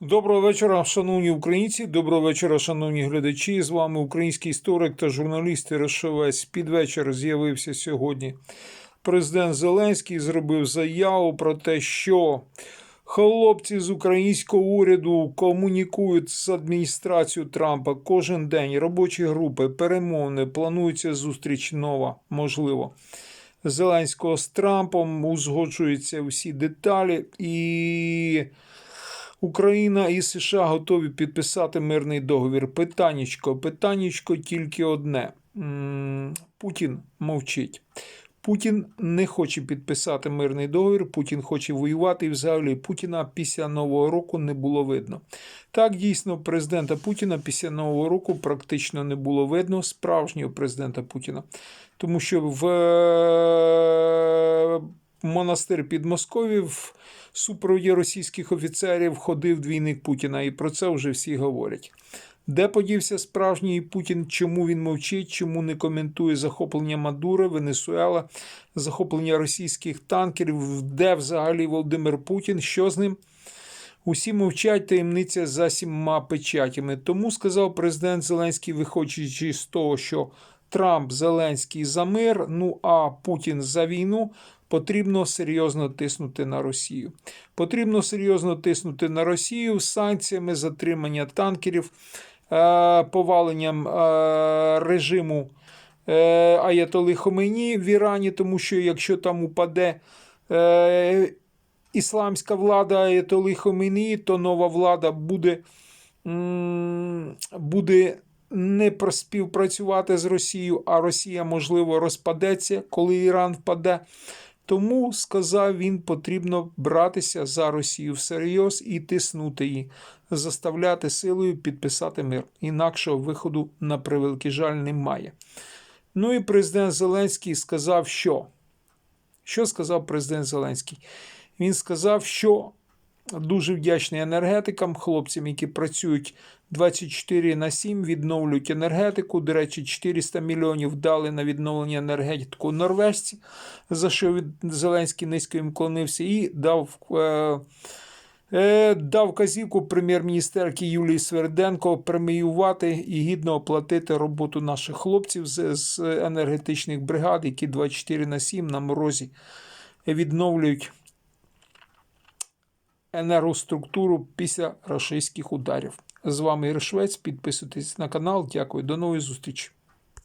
Доброго вечора, шановні українці. Доброго вечора, шановні глядачі. З вами український історик та журналіст Ірошовець. Під вечір з'явився сьогодні. Президент Зеленський зробив заяву про те, що хлопці з українського уряду комунікують з адміністрацією Трампа кожен день. Робочі групи, перемовини, планується зустріч нова, можливо. Зеленського з Трампом узгоджуються всі деталі і. Україна і США готові підписати мирний договір. Питаннячко, питаннячко тільки одне. Путін мовчить. Путін не хоче підписати мирний договір, Путін хоче воювати, і взагалі Путіна після Нового року не було видно. Так, дійсно, президента Путіна після Нового року практично не було видно справжнього президента Путіна. Тому що в е, монастир під Москові в супроводі російських офіцерів ходив двійник Путіна, і про це вже всі говорять. Де подівся справжній Путін? Чому він мовчить? Чому не коментує захоплення Мадура, Венесуела, захоплення російських танкерів? Де взагалі Володимир Путін? Що з ним? Усі мовчать таємниця за сіма печатями. Тому сказав президент Зеленський, виходячи з того, що Трамп Зеленський за мир, ну а Путін за війну. Потрібно серйозно тиснути на Росію. Потрібно серйозно тиснути на Росію санкціями затримання танкерів, е, поваленням е, режиму е, Аятоли Хомейні в Ірані, тому що якщо там упаде ісламська влада Аятоли Хомейні, то нова влада буде, буде не співпрацювати з Росією, а Росія, можливо, розпадеться, коли Іран впаде. Тому, сказав він, потрібно братися за Росію всерйоз і тиснути її, заставляти силою підписати мир. Інакшого виходу, на превеликий жаль, немає. Ну і президент Зеленський сказав, що? Що сказав президент Зеленський? Він сказав, що дуже вдячний енергетикам, хлопцям, які працюють 24 на 7, відновлюють енергетику. До речі, 400 мільйонів дали на відновлення енергетику норвежці, за що Зеленський низько їм клонився, і дав. Е, е, Дав казівку прем'єр-міністерки Юлії Сверденко преміювати і гідно оплатити роботу наших хлопців з енергетичних бригад, які 24 на 7 на морозі відновлюють енергоструктуру після рашистських ударів. З вами Іршвець. Підписуйтесь на канал. Дякую. До нової зустрічі.